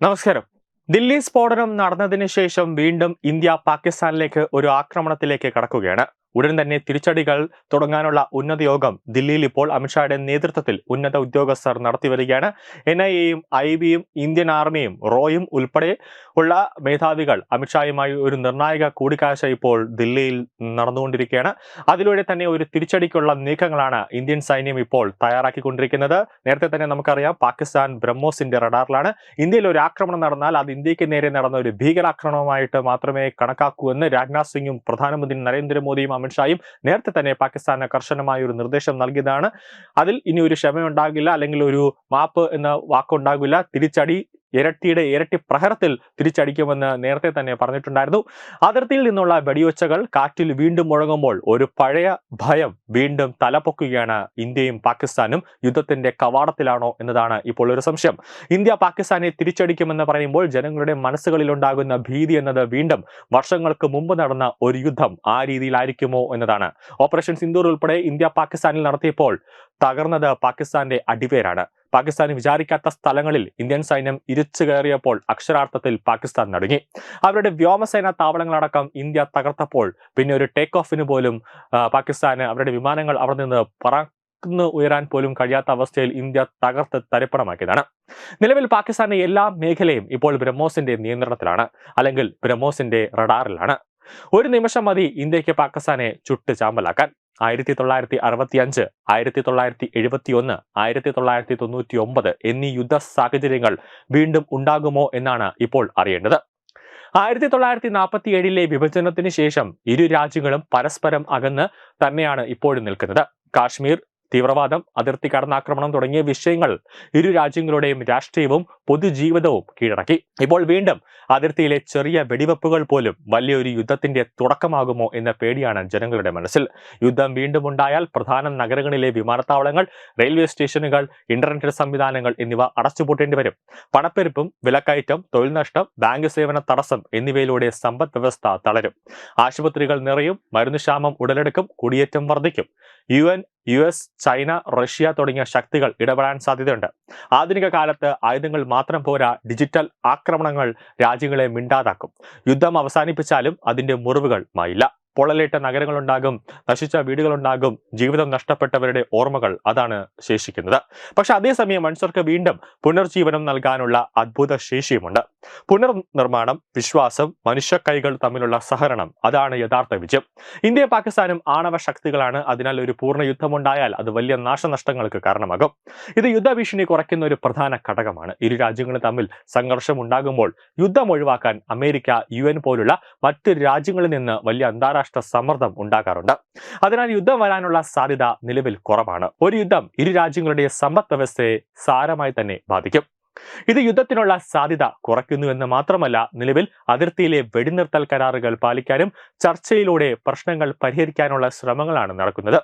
നമസ്കാരം. ദില്ലി സ്ഫോടനം നടന്നതിന് ശേഷം വീണ്ടും ഇന്ത്യ പാകിസ്ഥാനിലേക്ക് ഒരു ആക്രമണത്തിലേക്ക് കടക്കുകയാണ്. ഉടൻ തന്നെ തിരിച്ചടികൾ തുടങ്ങാനുള്ള ഉന്നത യോഗം ദില്ലിയിൽ ഇപ്പോൾ അമിത്ഷായുടെ നേതൃത്വത്തിൽ ഉന്നത ഉദ്യോഗസ്ഥർ നടത്തിവരികയാണ് എൻ ഐ എയും ഐ ബിയും ഇന്ത്യൻ ആർമിയും റോയും ഉൾപ്പെടെ ഉള്ള മേധാവികൾ അമിത്ഷായുമായി ഒരു നിർണായക കൂടിക്കാഴ്ച ഇപ്പോൾ ദില്ലിയിൽ നടന്നുകൊണ്ടിരിക്കുകയാണ്. അതിലൂടെ തന്നെ ഒരു തിരിച്ചടിക്കുള്ള നീക്കങ്ങളാണ് ഇന്ത്യൻ സൈന്യം ഇപ്പോൾ തയ്യാറാക്കിക്കൊണ്ടിരിക്കുന്നത്. നേരത്തെ തന്നെ നമുക്കറിയാം പാകിസ്ഥാൻ ബ്രഹ്മോസിന്റെ റഡാറിലാണ്. ഇന്ത്യയിൽ ഒരു ആക്രമണം നടന്നാൽ അത് ഇന്ത്യയ്ക്ക് നേരെ നടന്ന ഒരു ഭീകരാക്രമണമായിട്ട് മാത്രമേ കണക്കാക്കൂ എന്ന് രാജ്നാഥ് സിംഗും പ്രധാനമന്ത്രി നരേന്ദ്രമോദിയും അമിത്ഷായും നേരത്തെ തന്നെ പാകിസ്ഥാന് കർശനമായ ഒരു നിർദ്ദേശം നൽകിയതാണ്. അതിൽ ഇനി ഒരു ക്ഷമയുണ്ടാകില്ല അല്ലെങ്കിൽ ഒരു മാപ്പ് എന്ന വാക്കുണ്ടാകില്ല. തിരിച്ചടി ഇരട്ടിയുടെ ഇരട്ടി പ്രഹരത്തിൽ തിരിച്ചടിക്കുമെന്ന് നേരത്തെ തന്നെ പറഞ്ഞിട്ടുണ്ടായിരുന്നു. അതിർത്തിയിൽ നിന്നുള്ള വെടിയൊച്ചകൾ കാറ്റിൽ വീണ്ടും മുഴങ്ങുമ്പോൾ ഒരു പഴയ ഭയം വീണ്ടും തലപൊക്കുകയാണ് ഇന്ത്യയും പാകിസ്ഥാനും. യുദ്ധത്തിന്റെ കവാടത്തിലാണോ എന്നതാണ് ഇപ്പോൾ ഒരു സംശയം. ഇന്ത്യ പാകിസ്ഥാനെ തിരിച്ചടിക്കുമെന്ന് പറയുമ്പോൾ ജനങ്ങളുടെ മനസ്സുകളിൽ ഉണ്ടാകുന്ന ഭീതി എന്നത് വീണ്ടും വർഷങ്ങൾക്ക് മുമ്പ് നടന്ന ഒരു യുദ്ധം ആ രീതിയിലായിരിക്കുമോ എന്നതാണ്. ഓപ്പറേഷൻ സിന്ദൂർ ഉൾപ്പെടെ ഇന്ത്യ പാകിസ്ഥാനിൽ നടത്തിയപ്പോൾ തകർന്നത് പാകിസ്ഥാന്റെ അടിവേരാണ്. പാകിസ്ഥാൻ വിചാരിക്കാത്ത സ്ഥലങ്ങളിൽ ഇന്ത്യൻ സൈന്യം ഇരിച്ചു കയറിയപ്പോൾ അക്ഷരാർത്ഥത്തിൽ പാകിസ്ഥാൻ നടുങ്ങി. അവരുടെ വ്യോമസേന താവളങ്ങളടക്കം ഇന്ത്യ തകർത്തപ്പോൾ പിന്നെ ഒരു ടേക്ക് ഓഫിന് പോലും പാകിസ്ഥാന് അവരുടെ വിമാനങ്ങൾ അവിടെ നിന്ന് പറ ഉയരാൻ പോലും കഴിയാത്ത അവസ്ഥയിൽ ഇന്ത്യ തകർത്ത് തരിപ്പണമാക്കിയതാണ്. നിലവിൽ പാകിസ്ഥാന്റെ എല്ലാ മേഖലയും ഇപ്പോൾ ബ്രഹ്മോസിന്റെ നിയന്ത്രണത്തിലാണ് അല്ലെങ്കിൽ ബ്രഹ്മോസിന്റെ റഡാറിലാണ്. ഒരു നിമിഷം മതി ഇന്ത്യയ്ക്ക് പാകിസ്ഥാനെ ചുട്ട് ചാമ്പലാക്കാൻ. ആയിരത്തി തൊള്ളായിരത്തി അറുപത്തി അഞ്ച് ആയിരത്തി തൊള്ളായിരത്തി എഴുപത്തി ഒന്ന് ആയിരത്തി തൊള്ളായിരത്തി തൊണ്ണൂറ്റി ഒമ്പത് എന്നീ യുദ്ധ സാഹചര്യങ്ങൾ വീണ്ടും ഉണ്ടാകുമോ എന്നാണ് ഇപ്പോൾ അറിയേണ്ടത്. ആയിരത്തി തൊള്ളായിരത്തി നാൽപ്പത്തി ഏഴിലെ വിഭജനത്തിന് ശേഷം ഇരു രാജ്യങ്ങളും പരസ്പരം അകന്ന് തന്നെയാണ് ഇപ്പോഴും നിൽക്കുന്നത്. കാശ്മീർ തീവ്രവാദം അതിർത്തി കടന്നാക്രമണം തുടങ്ങിയ വിഷയങ്ങൾ ഇരു രാജ്യങ്ങളുടെയും രാഷ്ട്രീയവും പൊതുജീവിതവും കീഴടക്കി. ഇപ്പോൾ വീണ്ടും അതിർത്തിയിലെ ചെറിയ വെടിവെപ്പുകൾ പോലും വലിയൊരു യുദ്ധത്തിന്റെ തുടക്കമാകുമോ എന്ന പേടിയാണ് ജനങ്ങളുടെ മനസ്സിൽ. യുദ്ധം വീണ്ടും ഉണ്ടായാൽ പ്രധാന നഗരങ്ങളിലെ വിമാനത്താവളങ്ങൾ റെയിൽവേ സ്റ്റേഷനുകൾ ഇന്റർനെറ്റ് സംവിധാനങ്ങൾ എന്നിവ അടച്ചുപൂട്ടേണ്ടി വരും. പണപ്പെരുപ്പും വിലക്കയറ്റം തൊഴിൽ നഷ്ടം ബാങ്ക് സേവന തടസ്സം എന്നിവയിലൂടെ സമ്പദ് വ്യവസ്ഥ തളരും. ആശുപത്രികൾ നിറയും മരുന്നുക്ഷാമം ഉടലെടുക്കും കുടിയേറ്റം വർദ്ധിക്കും. U N U S China Russia തുടങ്ങിയ ശക്തികൾ ഇടപെടാൻ സാധ്യതയുണ്ട്. ആധുനിക കാലത്ത് ആയുധങ്ങൾ മാത്രം പോരാ ഡിജിറ്റൽ ആക്രമണങ്ങൾ രാജ്യങ്ങളെ മിണ്ടാതാക്കും. യുദ്ധം അവസാനിപ്പിച്ചാലും അതിന്റെ മുറിവുകൾ മായില്ല. പൊള്ളലേറ്റ നഗരങ്ങളുണ്ടാകും നശിച്ച വീടുകളുണ്ടാകും ജീവിതം നഷ്ടപ്പെട്ടവരുടെ ഓർമ്മകൾ അതാണ് ശേഷിക്കുന്നത്. പക്ഷെ അതേസമയം മനുഷ്യർക്ക് വീണ്ടും പുനർജീവനം നൽകാനുള്ള അത്ഭുത ശേഷിയുമുണ്ട്. പുനർനിർമ്മാണം വിശ്വാസം മനുഷ്യ കൈകൾ തമ്മിലുള്ള സഹകരണം അതാണ് യഥാർത്ഥ വിജയം. ഇന്ത്യ പാകിസ്ഥാനും ആണവ ശക്തികളാണ് അതിനാൽ ഒരു പൂർണ യുദ്ധമുണ്ടായാൽ അത് വലിയ നാശനഷ്ടങ്ങൾക്ക് കാരണമാകും. ഇത് യുദ്ധഭീഷണി കുറയ്ക്കുന്ന ഒരു പ്രധാന ഘടകമാണ്. ഇരു രാജ്യങ്ങളും തമ്മിൽ സംഘർഷം ഉണ്ടാകുമ്പോൾ യുദ്ധം ഒഴിവാക്കാൻ അമേരിക്ക യു പോലുള്ള മറ്റു രാജ്യങ്ങളിൽ നിന്ന് വലിയ അന്താരാഷ്ട്ര സമ്മർദ്ദം ഉണ്ടാകാറുണ്ട് അതിനാൽ യുദ്ധം വരാനുള്ള സാധ്യത നിലവിൽ കുറവാണ്. ഒരു യുദ്ധം ഇരു രാജ്യങ്ങളുടെ സമ്പദ് വ്യവസ്ഥയെ സാരമായി തന്നെ ബാധിക്കും. ഇത് യുദ്ധത്തിനുള്ള സാധ്യത കുറയ്ക്കുന്നു എന്ന് മാത്രമല്ല നിലവിൽ അതിർത്തിയിലെ വെടിനിർത്തൽ കരാറുകൾ പാലിക്കാനും ചർച്ചയിലൂടെ പ്രശ്നങ്ങൾ പരിഹരിക്കാനുള്ള ശ്രമങ്ങളാണ് നടക്കുന്നത്.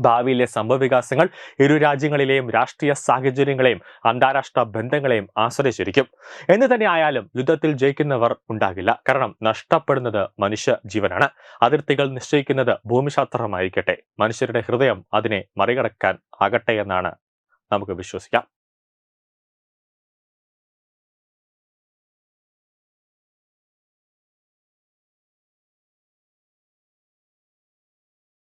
ഭാവിയിലെ സംഭവവികാസങ്ങൾ ഇരു രാജ്യങ്ങളിലെയും രാഷ്ട്രീയ സാഹചര്യങ്ങളെയും അന്താരാഷ്ട്ര ബന്ധങ്ങളെയും ആശ്രയിച്ചിരിക്കും. എന്ന് തന്നെ ആയാലും യുദ്ധത്തിൽ ജയിക്കുന്നവർ ഉണ്ടാകില്ല. കാരണം നഷ്ടപ്പെടുന്നത് മനുഷ്യ ജീവനാണ്. അതിർത്തികൾ നിശ്ചയിക്കുന്നത് ഭൂമിശാസ്ത്രമായിരിക്കട്ടെ. മനുഷ്യരുടെ ഹൃദയം അതിനെ മറികടക്കാൻ ആകട്ടെ എന്നാണ് നമുക്ക് വിശ്വസിക്കാം.